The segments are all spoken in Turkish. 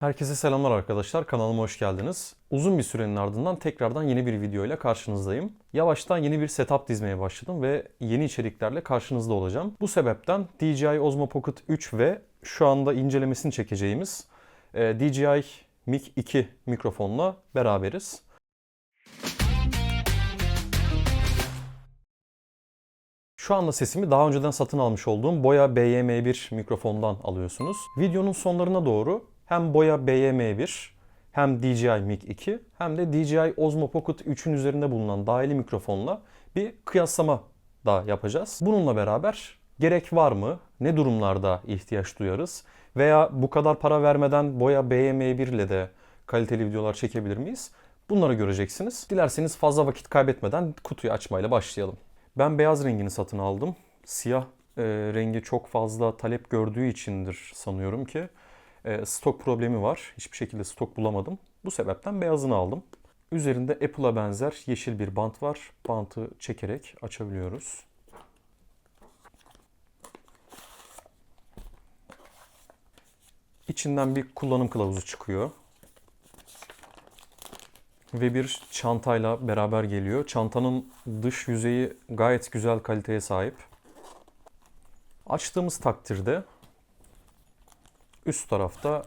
Herkese selamlar arkadaşlar. Kanalıma hoş geldiniz. Uzun bir sürenin ardından tekrardan yeni bir video ile karşınızdayım. Yavaştan yeni bir setup dizmeye başladım ve yeni içeriklerle karşınızda olacağım. Bu sebepten DJI Osmo Pocket 3 ve şu anda incelemesini çekeceğimiz e, DJI Mic 2 mikrofonla beraberiz. Şu anda sesimi daha önceden satın almış olduğum Boya BM1 mikrofondan alıyorsunuz. Videonun sonlarına doğru hem Boya BM1 hem DJI Mic 2 hem de DJI Osmo Pocket 3'ün üzerinde bulunan dahili mikrofonla bir kıyaslama da yapacağız. Bununla beraber gerek var mı? Ne durumlarda ihtiyaç duyarız? Veya bu kadar para vermeden Boya BM1 ile de kaliteli videolar çekebilir miyiz? Bunları göreceksiniz. Dilerseniz fazla vakit kaybetmeden kutuyu açmayla başlayalım. Ben beyaz rengini satın aldım. Siyah e, rengi çok fazla talep gördüğü içindir sanıyorum ki. E, stok problemi var. Hiçbir şekilde stok bulamadım. Bu sebepten beyazını aldım. Üzerinde Apple'a benzer yeşil bir bant var. Bantı çekerek açabiliyoruz. İçinden bir kullanım kılavuzu çıkıyor. Ve bir çantayla beraber geliyor. Çantanın dış yüzeyi gayet güzel kaliteye sahip. Açtığımız takdirde üst tarafta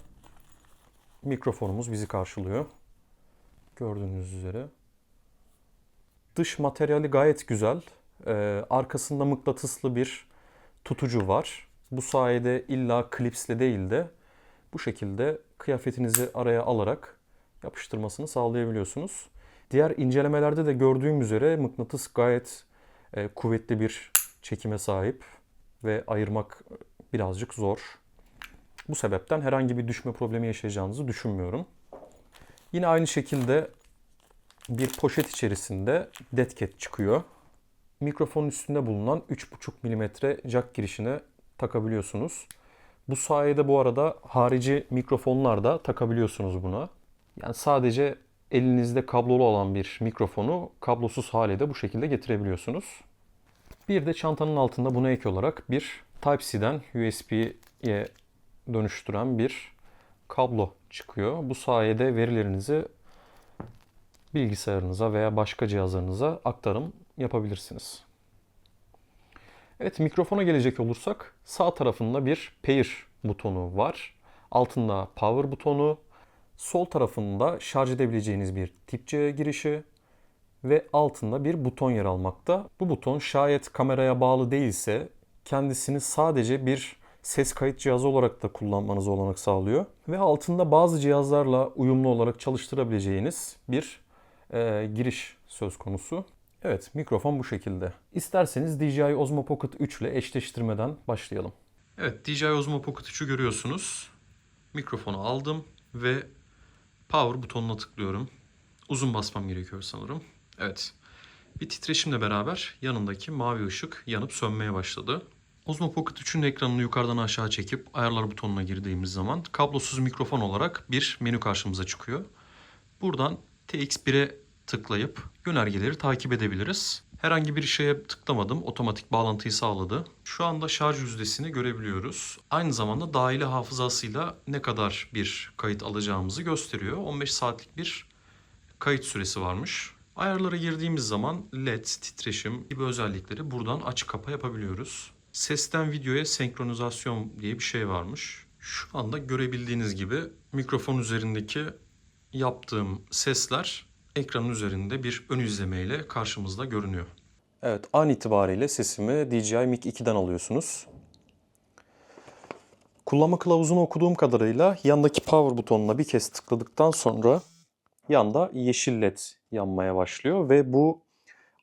mikrofonumuz bizi karşılıyor. Gördüğünüz üzere. Dış materyali gayet güzel. Ee, arkasında mıknatıslı bir tutucu var. Bu sayede illa klipsle değil de bu şekilde kıyafetinizi araya alarak yapıştırmasını sağlayabiliyorsunuz. Diğer incelemelerde de gördüğüm üzere mıknatıs gayet e, kuvvetli bir çekime sahip ve ayırmak birazcık zor. Bu sebepten herhangi bir düşme problemi yaşayacağınızı düşünmüyorum. Yine aynı şekilde bir poşet içerisinde cat çıkıyor. Mikrofonun üstünde bulunan 3.5 mm jack girişine takabiliyorsunuz. Bu sayede bu arada harici mikrofonlar da takabiliyorsunuz buna. Yani sadece elinizde kablolu olan bir mikrofonu kablosuz hale de bu şekilde getirebiliyorsunuz. Bir de çantanın altında buna ek olarak bir Type-C'den USB'ye dönüştüren bir kablo çıkıyor. Bu sayede verilerinizi bilgisayarınıza veya başka cihazlarınıza aktarım yapabilirsiniz. Evet mikrofona gelecek olursak sağ tarafında bir pair butonu var. Altında power butonu, sol tarafında şarj edebileceğiniz bir tip C girişi ve altında bir buton yer almakta. Bu buton şayet kameraya bağlı değilse kendisini sadece bir ses kayıt cihazı olarak da kullanmanıza olanak sağlıyor. Ve altında bazı cihazlarla uyumlu olarak çalıştırabileceğiniz bir e, giriş söz konusu. Evet mikrofon bu şekilde. İsterseniz DJI Osmo Pocket 3 ile eşleştirmeden başlayalım. Evet DJI Osmo Pocket 3'ü görüyorsunuz. Mikrofonu aldım ve power butonuna tıklıyorum. Uzun basmam gerekiyor sanırım. Evet. Bir titreşimle beraber yanındaki mavi ışık yanıp sönmeye başladı. Osmo Pocket 3'ün ekranını yukarıdan aşağı çekip ayarlar butonuna girdiğimiz zaman kablosuz mikrofon olarak bir menü karşımıza çıkıyor. Buradan TX1'e tıklayıp yönergeleri takip edebiliriz. Herhangi bir şeye tıklamadım. Otomatik bağlantıyı sağladı. Şu anda şarj yüzdesini görebiliyoruz. Aynı zamanda dahili hafızasıyla ne kadar bir kayıt alacağımızı gösteriyor. 15 saatlik bir kayıt süresi varmış. Ayarlara girdiğimiz zaman LED, titreşim gibi özellikleri buradan açık kapa yapabiliyoruz. Sesten videoya senkronizasyon diye bir şey varmış. Şu anda görebildiğiniz gibi mikrofon üzerindeki yaptığım sesler ekranın üzerinde bir ön izlemeyle karşımızda görünüyor. Evet, an itibariyle sesimi DJI Mic 2'den alıyorsunuz. Kullanma kılavuzunu okuduğum kadarıyla yandaki power butonuna bir kez tıkladıktan sonra yanda yeşil led yanmaya başlıyor ve bu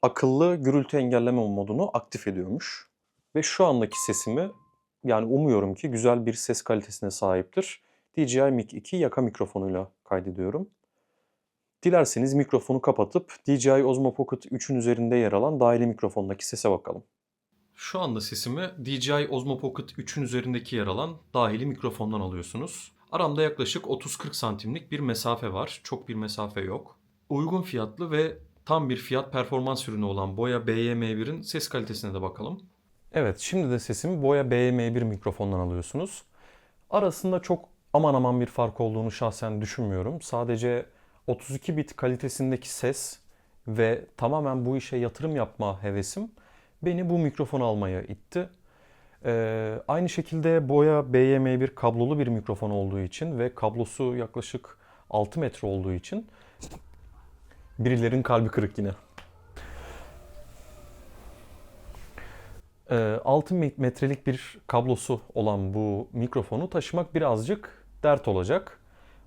akıllı gürültü engelleme modunu aktif ediyormuş. Ve şu andaki sesimi yani umuyorum ki güzel bir ses kalitesine sahiptir. DJI Mic 2 yaka mikrofonuyla kaydediyorum. Dilerseniz mikrofonu kapatıp DJI Osmo Pocket 3'ün üzerinde yer alan dahili mikrofondaki sese bakalım. Şu anda sesimi DJI Osmo Pocket 3'ün üzerindeki yer alan dahili mikrofondan alıyorsunuz. Aramda yaklaşık 30-40 santimlik bir mesafe var. Çok bir mesafe yok. Uygun fiyatlı ve tam bir fiyat performans ürünü olan Boya BM1'in ses kalitesine de bakalım. Evet, şimdi de sesimi Boya BM1 mikrofondan alıyorsunuz. Arasında çok aman aman bir fark olduğunu şahsen düşünmüyorum. Sadece 32 bit kalitesindeki ses ve tamamen bu işe yatırım yapma hevesim beni bu mikrofonu almaya itti. Ee, aynı şekilde Boya BM1 kablolu bir mikrofon olduğu için ve kablosu yaklaşık 6 metre olduğu için birilerin kalbi kırık yine. 6 metrelik bir kablosu olan bu mikrofonu taşımak birazcık dert olacak.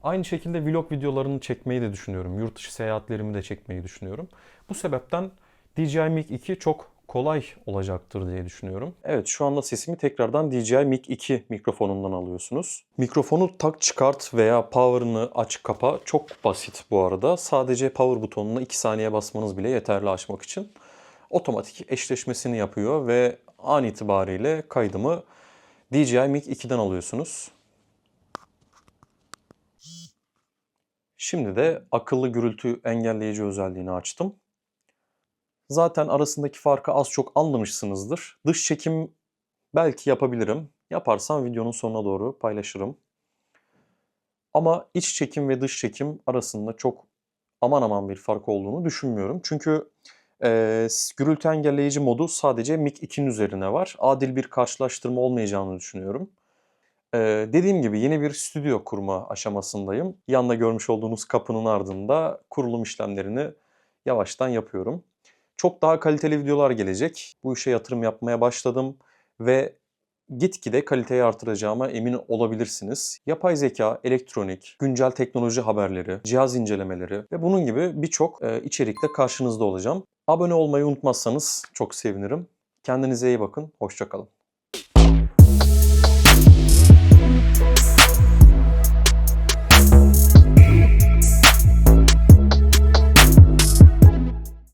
Aynı şekilde vlog videolarını çekmeyi de düşünüyorum. Yurt dışı seyahatlerimi de çekmeyi düşünüyorum. Bu sebepten DJI Mic 2 çok kolay olacaktır diye düşünüyorum. Evet şu anda sesimi tekrardan DJI Mic 2 mikrofonundan alıyorsunuz. Mikrofonu tak çıkart veya power'ını aç kapa çok basit bu arada. Sadece power butonuna 2 saniye basmanız bile yeterli açmak için. Otomatik eşleşmesini yapıyor ve an itibariyle kaydımı DJI Mic 2'den alıyorsunuz. Şimdi de akıllı gürültü engelleyici özelliğini açtım. Zaten arasındaki farkı az çok anlamışsınızdır. Dış çekim belki yapabilirim. Yaparsam videonun sonuna doğru paylaşırım. Ama iç çekim ve dış çekim arasında çok aman aman bir fark olduğunu düşünmüyorum. Çünkü e, gürültü engelleyici modu sadece Mic 2'nin üzerine var. Adil bir karşılaştırma olmayacağını düşünüyorum. Ee, dediğim gibi yeni bir stüdyo kurma aşamasındayım. Yanda görmüş olduğunuz kapının ardında kurulum işlemlerini yavaştan yapıyorum. Çok daha kaliteli videolar gelecek. Bu işe yatırım yapmaya başladım ve gitgide kaliteyi artıracağıma emin olabilirsiniz. Yapay zeka, elektronik, güncel teknoloji haberleri, cihaz incelemeleri ve bunun gibi birçok e, içerikte karşınızda olacağım. Abone olmayı unutmazsanız çok sevinirim. Kendinize iyi bakın, hoşçakalın.